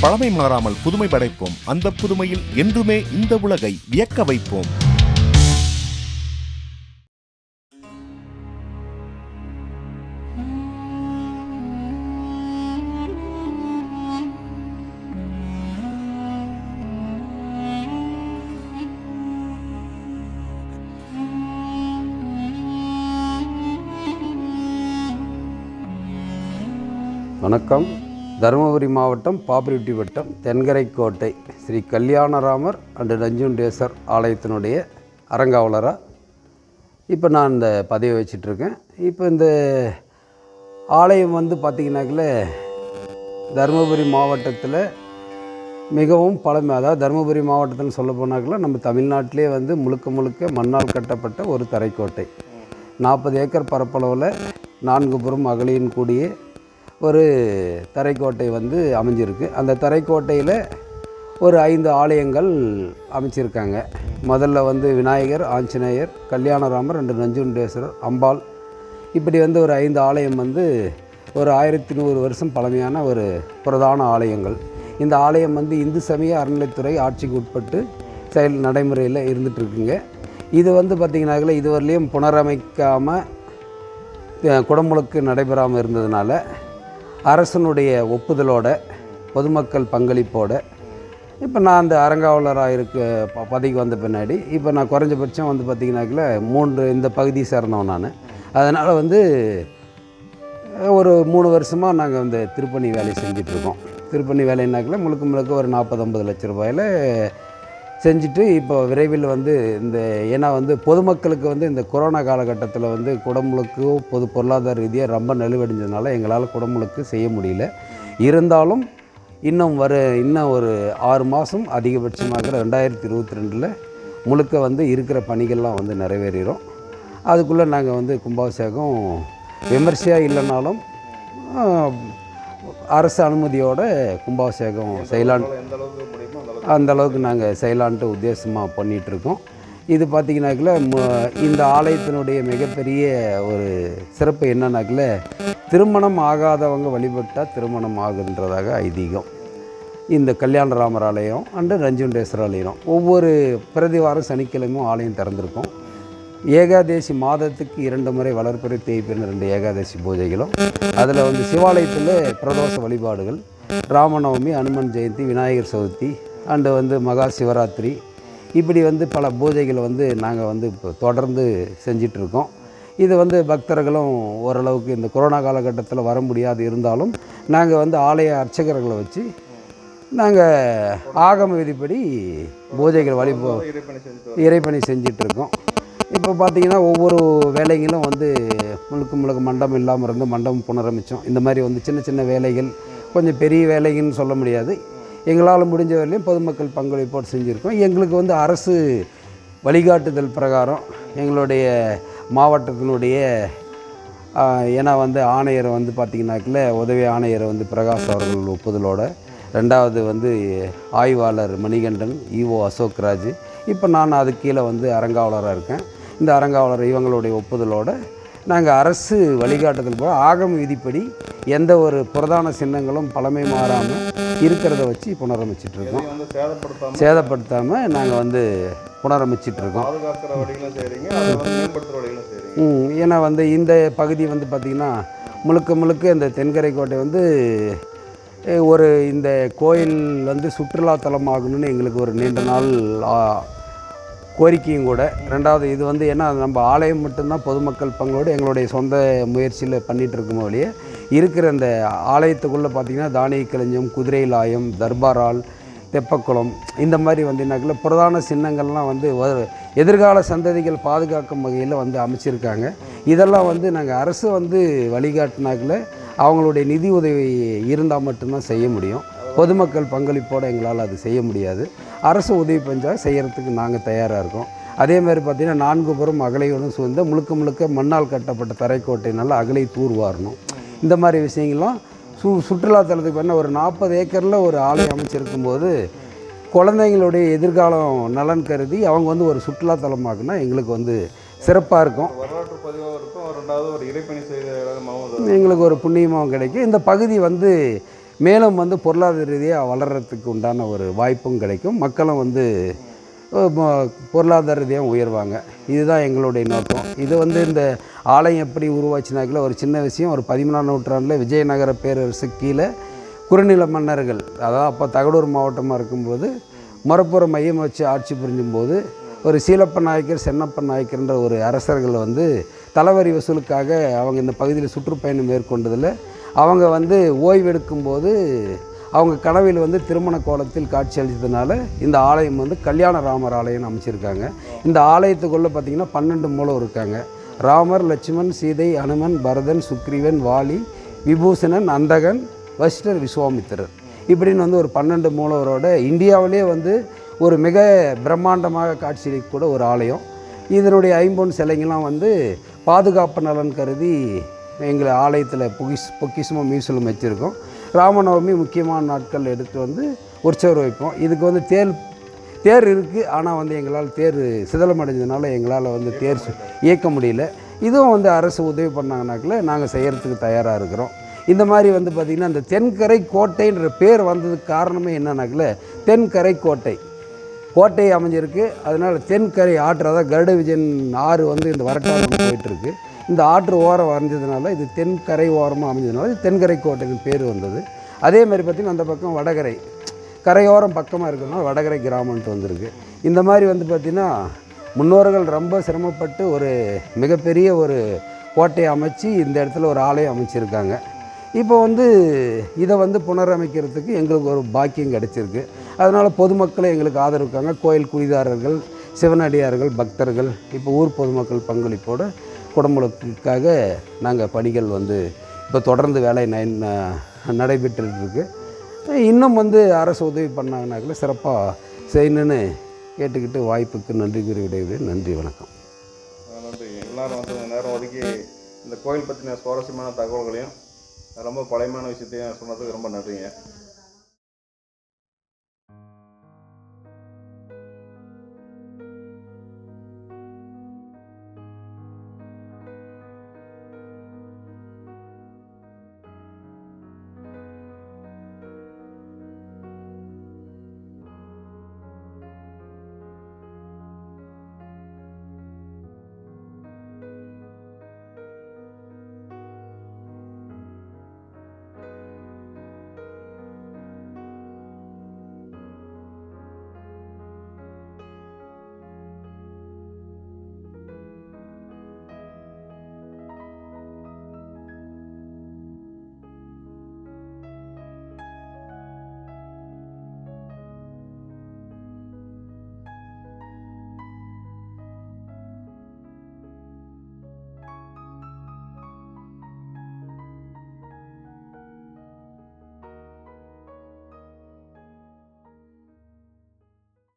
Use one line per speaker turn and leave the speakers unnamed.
பழமை மாறாமல் புதுமை படைப்போம். அந்த புதுமையில் என்றுமே இந்த உலகை வியக்க வைப்போம்.
வணக்கம். தருமபுரி மாவட்டம் பாப்பிரெட்டி வட்டம் தென்கரைக்கோட்டை. ஸ்ரீ கல்யாணராமர் அண்டு நஞ்சுண்டேஸ்வர் ஆலயத்தினுடைய அறங்காவலராக இப்போ நான் இந்த பதவி வச்சிட்ருக்கேன். இப்போ இந்த ஆலயம் வந்து பார்த்திங்கனாக்கில் தருமபுரி மாவட்டத்தில் மிகவும் பழமை அதாவது தருமபுரி மாவட்டத்தில் சொல்ல போனாக்கில் நம்ம தமிழ்நாட்டிலே வந்து முழுக்க முழுக்க மண்ணால் கட்டப்பட்ட ஒரு தரைக்கோட்டை. நாற்பது ஏக்கர் பரப்பளவில் நான்கு புறம் அகலியின் கூடிய ஒரு தரைக்கோட்டை வந்து அமைஞ்சிருக்கு. அந்த தரைக்கோட்டையில் ஒரு ஐந்து ஆலயங்கள் அமைச்சிருக்காங்க. முதல்ல வந்து விநாயகர் ஆஞ்சநேயர் கல்யாணராமர் ரெண்டு நஞ்சுண்டேஸ்வரர் அம்பாள். இப்படி வந்து ஒரு ஐந்து ஆலயம் வந்து ஒரு ஆயிரத்தி நூறு வருஷம் பழமையான ஒரு பிரதான ஆலயங்கள். இந்த ஆலயம் வந்து இந்து சமய அறநிலைத்துறை ஆட்சிக்கு உட்பட்டு செயல் நடைமுறையில் இருந்துகிட்ருக்குங்க இது வந்து பார்த்திங்கனாக்கல இதுவரையிலையும் புனரமைக்காமல் குடமுழுக்கு நடைபெறாமல் இருந்ததுனால அரசனுடைய ஒப்புதலோட பொதுமக்கள் பங்களிப்போட இப்போ நான் அந்த அறங்காவலராக இருக்க ப பதவிக்கு வந்த பின்னாடி இப்போ நான் குறைஞ்சபட்சம் வந்து பார்த்திங்கனாக்கில் மூன்று இந்த பகுதியை சேர்ந்தவன் நான். அதனால் வந்து ஒரு மூணு வருஷமாக நாங்கள் வந்து திருப்பணி வேலையை செஞ்சிட்ருக்கோம் திருப்பணி வேலைனாக்கில் முழுக்க முழுக்க ஒரு நாற்பது ஐம்பது லட்ச ரூபாயில் செஞ்சுட்டு இப்போ விரைவில் வந்து இந்த ஏன்னா வந்து பொதுமக்களுக்கு வந்து இந்த கொரோனா காலகட்டத்தில் வந்து குடமுழுக்கு பொது பொருளாதார ரீதியாக ரொம்ப நலிவடைஞ்சதுனால எங்களால் குடமுழுக்கு செய்ய முடியல. இருந்தாலும் இன்னும் வர இன்னும் ஒரு ஆறு மாதம் அதிகபட்சமாக ரெண்டாயிரத்தி இருபத்தி ரெண்டில் முழுக்க வந்து இருக்கிற பணிகள்லாம் வந்து நிறைவேறிடும் அதுக்குள்ளே நாங்கள் வந்து கும்பாபிஷேகம் விமர்சையாக இல்லைனாலும் அரசு அனுமதியோடு கும்பாபிஷேகம் செய்யலான்னு அந்தளவுக்கு நாங்கள் செய்யலான்ட்டு உத்தேசமாக பண்ணிகிட்ருக்கோம் இது பார்த்திங்கனாக்கில் இந்த ஆலயத்தினுடைய மிகப்பெரிய ஒரு சிறப்பு என்னன்னாக்கில் திருமணம் ஆகாதவங்க வழிபட்டால் திருமணம் ஆகுன்றதாக ஐதீகம். இந்த கல்யாணராமர் ஆலயம் அண்டு ரஞ்சுண்டேஸ்வர ஆலயம் ஒவ்வொரு பிரதிவாரம் சனிக்கிழமையும் ஆலயம் திறந்திருக்கும். ஏகாதேசி மாதத்துக்கு இரண்டு முறை வளர்ப்பிறை தேய்ப்பின்னு ரெண்டு ஏகாதசி பூஜைகளும் அதில் வந்து சிவாலயத்தில் பிரதோஷ வழிபாடுகள் ராமநவமி அனுமன் ஜெயந்தி விநாயகர் சதுர்த்தி அண்டு வந்து மகா சிவராத்திரி. இப்படி வந்து பல பூஜைகளை வந்து நாங்கள் வந்து இப்போ தொடர்ந்து செஞ்சிட்ருக்கோம். இது வந்து பக்தர்களும் ஓரளவுக்கு இந்த கொரோனா காலகட்டத்தில் வர முடியாது இருந்தாலும் நாங்கள் வந்து ஆலய அர்ச்சகர்களை வச்சு நாங்கள் ஆகம விதிப்படி பூஜைகள் வழிபோ இறைப்பணி செஞ்சிட்ருக்கோம். இப்போ பார்த்திங்கன்னா ஒவ்வொரு வேலைகளும் வந்து முழுக்க முழுக்க மண்டபம் இல்லாமல் இருந்து மண்டபம் புனரமிச்சோம். இந்த மாதிரி வந்து சின்ன சின்ன வேலைகள் கொஞ்சம் பெரிய வேலைகள்னு சொல்ல முடியாது. எங்களால் முடிஞ்ச வரையிலையும் பொதுமக்கள் பங்களிப்போடு செஞ்சுருக்கோம். எங்களுக்கு வந்து அரசு வழிகாட்டுதல் பிரகாரம் எங்களுடைய மாவட்டத்தினுடைய ஏன்னா வந்து ஆணையரை வந்து பார்த்திங்கனாக்கில் உதவி ஆணையரை வந்து பிரகாஷ் அவர்கள் ஒப்புதலோட ரெண்டாவது வந்து ஆய்வாளர் மணிகண்டன் இஓ அசோக்ராஜ் இப்போ நான் அது கீழே வந்து அறங்காவலராக இருக்கேன். இந்த அரங்காவலர் இவங்களுடைய ஒப்புதலோட நாங்கள் அரசு வழிகாட்டுதல் போல ஆகம விதிப்படி எந்த ஒரு பிரதான சின்னங்களும் பழமை மாறாமல் இருக்கிறத வச்சு புனரமைச்சிட்டு இருக்கோம் சேதப்படுத்தாமல் நாங்கள் வந்து புனரமைச்சிட்டு இருக்கோம் ஏன்னா வந்து இந்த பகுதி வந்து பார்த்திங்கன்னா முழுக்க முழுக்க இந்த தென்கரை கோட்டை வந்து ஒரு இந்த கோயில் வந்து சுற்றுலாத்தலம் ஆகணும்னு எங்களுக்கு ஒரு நீண்ட நாள் கோரிக்கையும் கூட. ரெண்டாவது இது வந்து ஏன்னா நம்ம ஆலயம் மட்டும்தான் பொதுமக்கள் பங்களோடு எங்களுடைய சொந்த முயற்சியில் பண்ணிகிட்டு இருக்கோம் வழியே இருக்கிற அந்த ஆலயத்துக்குள்ளே பார்த்திங்கன்னா தானிய களஞ்சியம் குதிரை லாயம் தர்பாரால் தெப்பக்குளம் இந்த மாதிரி வந்து என்னாக்கல பிரதான சின்னங்கள்லாம் வந்து எதிர்கால சந்ததிகள் பாதுகாக்கும் வகையில் வந்து அமைச்சிருக்காங்க. இதெல்லாம் வந்து நாங்கள் அரசு வந்து வழிகாட்டினாக்கில் அவங்களுடைய நிதி உதவி இருந்தால் மட்டும்தான் செய்ய முடியும். பொதுமக்கள் பங்களிப்போடு எங்களால் அது செய்ய முடியாது. அரசு உதவி பஞ்சால் செய்கிறதுக்கு நாங்கள் தயாராக இருக்கோம். அதே மாதிரி பார்த்திங்கன்னா நான்கு புறம் அகலையுடன் சூழ்ந்த முழுக்க முழுக்க மண்ணால் கட்டப்பட்ட தரைக்கோட்டையினால் அகலை தூர்வாரணும். இந்த மாதிரி விஷயங்கள்லாம் சு சுற்றுலாத்தலத்துக்கு பண்ண ஒரு நாற்பது ஏக்கரில் ஒரு ஆலயம் அமைச்சிருக்கும் போது குழந்தைங்களுடைய எதிர்காலம் நலன் கருதி அவங்க வந்து ஒரு சுற்றுலாத்தலமாக்குனா எங்களுக்கு வந்து சிறப்பாக இருக்கும்.
வரலாற்று பதிவாக இருக்கும். ரெண்டாவது ஒரு இறைப்பணி செய்த இடமாகவும் அது
எங்களுக்கு ஒரு புண்ணியமாகவும் கிடைக்கும். இந்த பகுதி வந்து மேலும் வந்து பொருளாதார ரீதியாக வளர்கிறதுக்கு உண்டான ஒரு வாய்ப்பும் கிடைக்கும். மக்களும் வந்து பொருளாதார ரீதியாக உயர்வாங்க. இதுதான் எங்களுடைய நோக்கம். இது வந்து இந்த ஆலயம் எப்படி உருவாச்சுனாக்கில் ஒரு சின்ன விஷயம் ஒரு பதிமூணாம் நூற்றாண்டில் விஜயநகர பேரரசு கீழே குறுநில மன்னர்கள் அதாவது அப்போ தகடூர் மாவட்டமாக இருக்கும்போது மரப்புறம் மையம் வச்சு ஆட்சி புரிஞ்சும்போது ஒரு சீலப்ப நாயக்கர் சென்னப்ப நாயக்கர்ன்ற ஒரு அரசர்கள் வந்து தலைவரி வசூலுக்காக அவங்க இந்த பகுதியில் சுற்றுப்பயணம் மேற்கொண்டதில் அவங்க வந்து ஓய்வெடுக்கும்போது அவங்க கனவில் வந்து திருமண கோலத்தில் காட்சி அளித்ததுனால இந்த ஆலயம் வந்து கல்யாண ராமர் ஆலயம்னு அமைச்சிருக்காங்க. இந்த ஆலயத்துக்குள்ளே பார்த்திங்கன்னா பன்னெண்டு மூலம் இருக்காங்க. ராமர் லட்சுமண் சீதை அனுமன் பரதன் சுக்ரீவன் வாலி விபூஷணன் அந்தகன் வசிஷ்டர் விஸ்வாமித்திரர். இப்படின்னு வந்து ஒரு பன்னெண்டு மூலவரோட இந்தியாவிலே வந்து ஒரு மிக பிரம்மாண்டமாக காட்சியளிக்கக்கூட ஒரு ஆலயம். இதனுடைய ஐம்பொன் சிலைங்கள்லாம் வந்து பாதுகாப்பு நலன் கருதி எங்களை ஆலயத்தில் பொக்கிஷ் பொக்கிஷமாக மியூசியம் வச்சுருக்கோம். ராமநவமி முக்கியமான நாட்கள் எடுத்து வந்து உற்சவர் வைப்போம். இதுக்கு வந்து தேர் தேர் இருக்குது ஆனால் வந்து எங்களால் தேர் சிதலம் அடைஞ்சதுனால எங்களால் வந்து தேர் இயக்க முடியல. இதுவும் வந்து அரசு உதவி பண்ணாங்கனாக்கில் நாங்கள் செய்கிறதுக்கு தயாராக இருக்கிறோம். இந்த மாதிரி வந்து பார்த்திங்கன்னா இந்த தென்கரை கோட்டைன்ற பேர் வந்ததுக்கு காரணமே என்னன்னாக்கில் தென்கரை கோட்டை. கோட்டை அமைஞ்சிருக்கு. அதனால் தென்கரை ஆற்று கருட விஜயன் ஆறு வந்து இந்த வரட்டாறு போயிட்டுருக்கு இந்த ஆற்று ஓரம் வரைஞ்சதுனால இது தென்கரை ஓரமாக அமைஞ்சதுனால இது தென்கரை கோட்டைன்னு பேர் வந்தது. அதே மாதிரி பார்த்திங்கன்னா அந்த பக்கம் வடகரை கரையோரம் பக்கமாக இருக்கிறதுனால வடகரை கிராமன்ட்டு வந்திருக்கு. இந்த மாதிரி வந்து பார்த்திங்கன்னா முன்னோர்கள் ரொம்ப சிரமப்பட்டு ஒரு மிகப்பெரிய ஒரு கோட்டையை அமைச்சு இந்த இடத்துல ஒரு ஆலயம் அமைச்சிருக்காங்க. இப்போ வந்து இதை வந்து புனரமைக்கிறதுக்கு எங்களுக்கு ஒரு பாக்கியம் கிடச்சிருக்கு. அதனால் பொதுமக்களை எங்களுக்கு ஆதரவுக்காங்க கோயில் குடிதாரர்கள் சிவனடியார்கள் பக்தர்கள் இப்போ ஊர் பொதுமக்கள் பங்களிப்போடு குடமுழுக்குக்காக நாங்கள் பணிகள் வந்து இப்போ தொடர்ந்து வேலை நடைபெற்றுருக்கு இன்னும் வந்து அரசு உதவி பண்ணாங்கனாக்கல சிறப்பாக செய்யணுன்னு கேட்டுக்கிட்டு வாய்ப்புக்கு நன்றி கூறி விடைகிறேன் நன்றி வணக்கம்.
நன்றி. எல்லாரும் வந்து நேரம் ஒதுக்கி இந்த கோயில் பற்றின சுவாரஸ்யமான தகவல்களையும் ரொம்ப பழையமான விஷயத்தையும் சொன்னதுக்கு ரொம்ப நன்றிங்க.